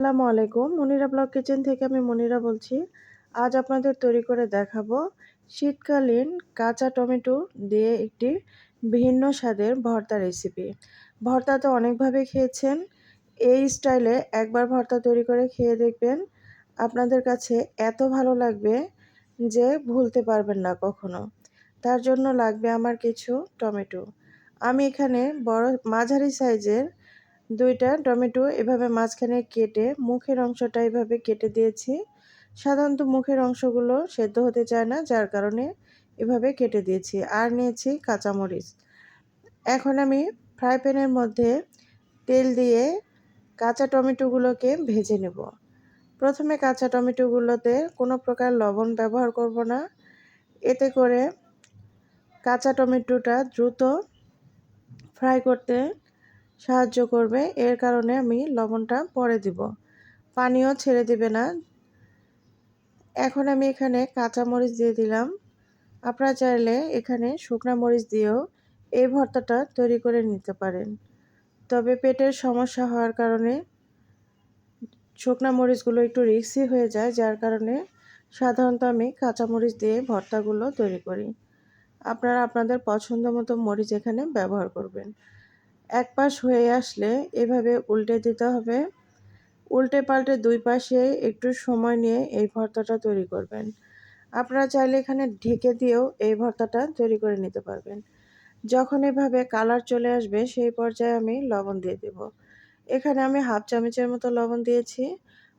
আসসালামু আলাইকুম। Monira blog kitchen থেকে আমি মনিরা বলছি, আজ আপনাদের তৈরি করে দেখাবো শীতকালীন কাঁচা টমেটো দিয়ে একটি ভিন্ন স্বাদের ভর্তা রেসিপি ভর্তা তো অনেকভাবে খেয়েছেন, এই স্টাইলে একবার ভর্তা তৈরি করে খেয়ে দেখবেন, আপনাদের কাছে এত ভালো লাগবে যে ভুলতে পারবেন না কখনো। তার জন্য লাগবে আমার কিছু টমেটো। আমি এখানে বড় মাঝারি সাইজের দুইটা টমেটো এভাবে মাঝখানে কেটে মুখের অংশটা এভাবে কেটে দিয়েছি। সাধারণত মুখের অংশগুলো সেদ্ধ হতে চায় না, যার কারণে এভাবে কেটে দিয়েছি। আর নিয়েছি কাঁচামরিচ। এখন আমি ফ্রাই প্যানের মধ্যে তেল দিয়ে কাঁচা টমেটোগুলোকে ভেজে নেব। প্রথমে কাঁচা টমেটোগুলোতে কোনো প্রকার লবণ ব্যবহার করব না। এতে করে কাঁচা টমেটোটা দ্রুত ফ্রাই করতে সাহায্য করবে। এর কারণে আমি লবণটা পরে দিব। পানিও ছেড়ে দিবে না। এখন আমি এখানে কাঁচা মরিচ দিয়ে দিলাম। আপনারা চাইলে এখানে শুকনা মরিচ দিয়েও এই ভর্তাটা তৈরি করে নিতে পারেন। তবে পেটের সমস্যা হওয়ার কারণে শুকনা মরিচগুলো একটু রিক্সি হয়ে যায়, যার কারণে সাধারণত আমি কাঁচামরিচ দিয়ে ভর্তাগুলো তৈরি করি। আপনারা আপনাদের পছন্দ মতো মরিচ এখানে ব্যবহার করবেন। এক পাশ হয়ে আসলে এভাবে উল্টে দিতে হবে। উল্টে পাল্টে দুই পাশে একটু সময় নিয়ে এই ভর্তাটা তৈরি করবেন। আপনারা চাইলে এখানে ঢেকে দিয়েও এই ভর্তাটা তৈরি করে নিতে পারবেন। যখন এভাবে কালার চলে আসবে, সেই পর্যায়ে আমি লবণ দিয়ে দেব। এখানে আমি হাফ চামচের মতো লবণ দিয়েছি।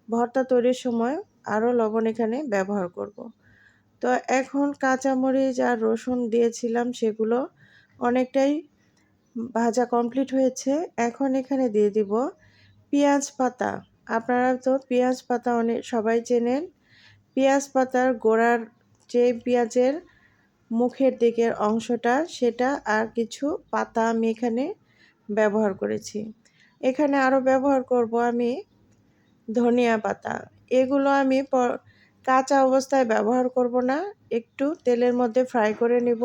ভর্তা তৈরির সময় আরও লবণ এখানে ব্যবহার করব। তো এখন কাঁচামরিচ আর রসুন দিয়েছিলাম, সেগুলো অনেকটাই ভাজা কমপ্লিট হয়েছে। এখন এখানে দিয়ে দিব পেঁয়াজ পাতা। আপনারা তো পেঁয়াজ পাতা অনেক সবাই চেনেন। পেঁয়াজ পাতার গোড়ার যে পেঁয়াজের মুখের দিকের অংশটা, সেটা আর কিছু পাতা আমি এখানে ব্যবহার করেছি। এখানে আরও ব্যবহার করব আমি ধনিয়া পাতা। এগুলো আমি কাঁচা অবস্থায় ব্যবহার করব না। একটু তেলের মধ্যে ফ্রাই করে নিব।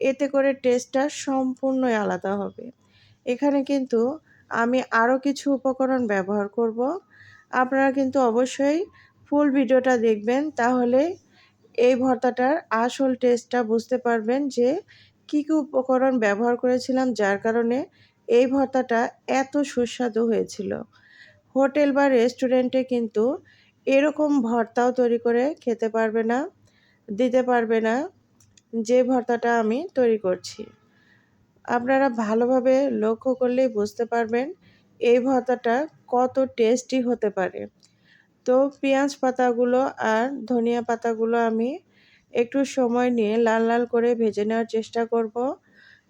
এতে করে টেস্টটা সম্পূর্ণই আলাদা হবে। এখানে কিন্তু আমি আরও কিছু উপকরণ ব্যবহার করব। আপনারা কিন্তু অবশ্যই ফুল ভিডিওটা দেখবেন, তাহলে এই ভর্তাটার আসল টেস্টটা বুঝতে পারবেন যে কী কী উপকরণ ব্যবহার করেছিলাম, যার কারণে এই ভর্তাটা এত সুস্বাদু হয়েছিল। হোটেল বা রেস্টুরেন্টে কিন্তু এরকম ভর্তাও তৈরি করে খেতে পারবে না, দিতে পারবে না। যে ভর্তাটা আমি তৈরি করছি। আপনারা ভালোভাবে লক্ষ্য করলেই বুঝতে পারবেন এই ভর্তাটা কত টেস্টি হতে পারে। তো পেঁয়াজ পাতাগুলো আর ধনিয়া পাতাগুলো আমি একটু সময় নিয়ে লাল লাল করে ভেজে নেওয়ার চেষ্টা করব।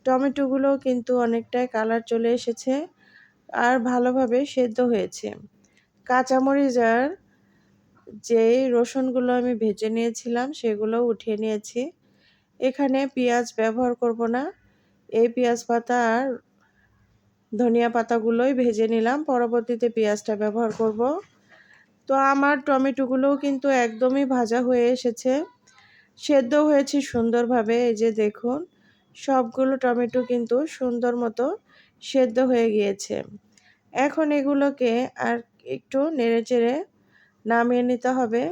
টমেটোগুলো কিন্তু অনেকটাই কালার চলে এসেছে আর ভালোভাবে সেদ্ধ হয়েছে। কাঁচামরিচ আর যেই রসুনগুলো আমি ভেজে নিয়েছিলাম সেগুলো উঠিয়ে নিয়েছি। এখানে পেঁয়াজ ব্যবহার করব না। এই পেঁয়াজ পাতা আর ধনিয়া পাতাগুলোই ভেজে নিলাম। পরবর্তীতে পেঁয়াজটা ব্যবহার করব। তো আমার টমেটোগুলোও কিন্তু একদমই ভাজা হয়ে এসেছে। সেদ্ধ হয়েছে সুন্দরভাবে, এই যে দেখুন, সবগুলো টমেটো কিন্তু সুন্দর মতো সেদ্ধ হয়ে গিয়েছে। এখন এগুলোকে আর একটু নেড়ে চেড়ে নামিয়ে নিতে হবে।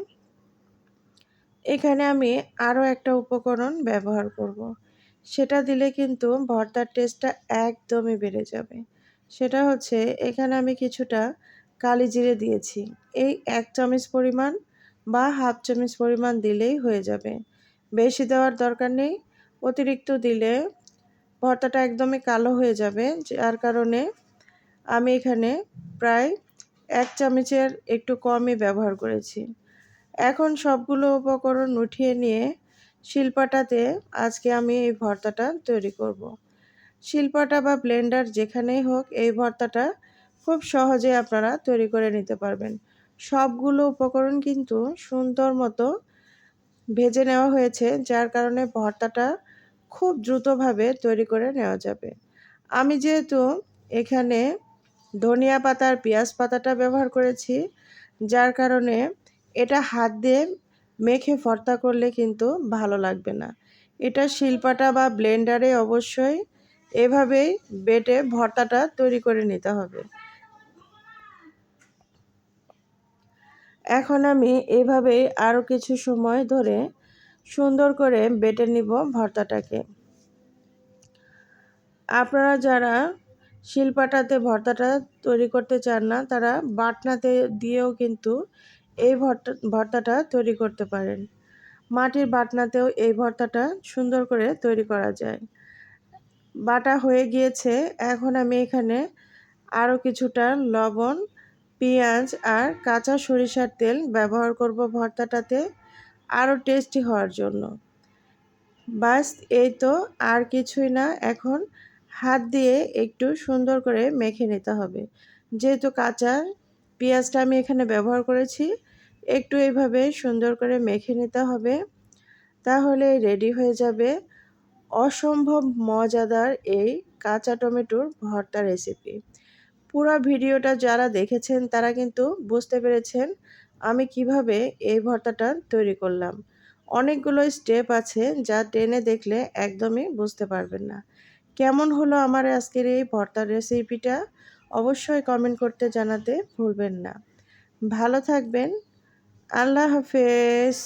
এখানে আমি আরও একটা উপকরণ ব্যবহার করব। সেটা দিলে কিন্তু ভর্তার টেস্টটা একদমই বেড়ে যাবে। সেটা হচ্ছে এখানে আমি কিছুটা কালি জিরে দিয়েছি। এই এক চামচ পরিমাণ বা হাফ চামচ পরিমাণ দিলেই হয়ে যাবে। বেশি দেওয়ার দরকার নেই। অতিরিক্ত দিলে ভর্তাটা একদমই কালো হয়ে যাবে। যার কারণে আমি এখানে প্রায় এক চামচের একটু কমই ব্যবহার করেছি। এখন সবগুলো উপকরণ উঠিয়ে নিয়ে শিল্পাটাতে আজকে আমি এই ভর্তাটা তৈরি করব। শিল্পাটা বা ব্লেন্ডার যেখানেই হোক, এই ভর্তাটা খুব সহজে আপনারা তৈরি করে নিতে পারবেন সবগুলো উপকরণ কিন্তু সুন্দর মতো ভেজে নেওয়া হয়েছে, যার কারণে ভর্তাটা খুব দ্রুতভাবে তৈরি করে নেওয়া যাবে আমি যেহেতু এখানে ধনিয়া পাতার পেঁয়াজ পাতাটা ব্যবহার করেছি, যার কারণে এটা হাত দিয়ে মেখে ভর্তা করলে কিন্তু ভালো লাগবে না। এটা শিল্পাটা বা ব্লেন্ডারে অবশ্যই এভাবেই বেটে ভর্তাটা তৈরি করে নিতে হবে। এখন আমি এভাবেই আরও কিছু সময় ধরে সুন্দর করে বেটে নিব ভর্তাটাকে। আপনারা যারা শিলপাটাতে ভর্তাটা তৈরি করতে চান না, তারা বাটনাতে দিয়েও কিন্তু এই ভর্তা, ভর্তাটা তৈরি করতে পারেন। মাটির বাটনাতেও এই ভর্তাটা সুন্দর করে তৈরি করা যায়। বাটা হয়ে গিয়েছে। এখন আমি এখানে আরও কিছুটা লবণ, পেঁয়াজ আর কাঁচা সরিষার তেল ব্যবহার করব ভর্তাটাতে। আরও টেস্টি হওয়ার জন্য। বাস, এই তো আর কিছুই না। এখন হাত দিয়ে একটু সুন্দর করে মেখে নিতে হবে। যেহেতু কাঁচা পেঁয়াজটা আমি এখানে ব্যবহার করেছি একটু এইভাবে সুন্দর করে মেখে নিতে হবে। তাহলে রেডি হয়ে যাবে অসম্ভব মজাদার এই কাঁচা টমেটোর ভর্তা রেসিপি পুরো ভিডিওটা যারা দেখেছেন, তারা কিন্তু বুঝতে পেরেছেন আমি কীভাবে এই ভর্তাটা তৈরি করলাম। অনেকগুলো স্টেপ আছে যা টেনে দেখলে একদমই বুঝতে পারবেন না। কেমন হলো আমার আজকের এই ভর্তার রেসিপিটা অবশ্যই কমেন্ট করতে জানাতে ভুলবেন না। ভালো থাকবেন আল্লাহ হাফেজ।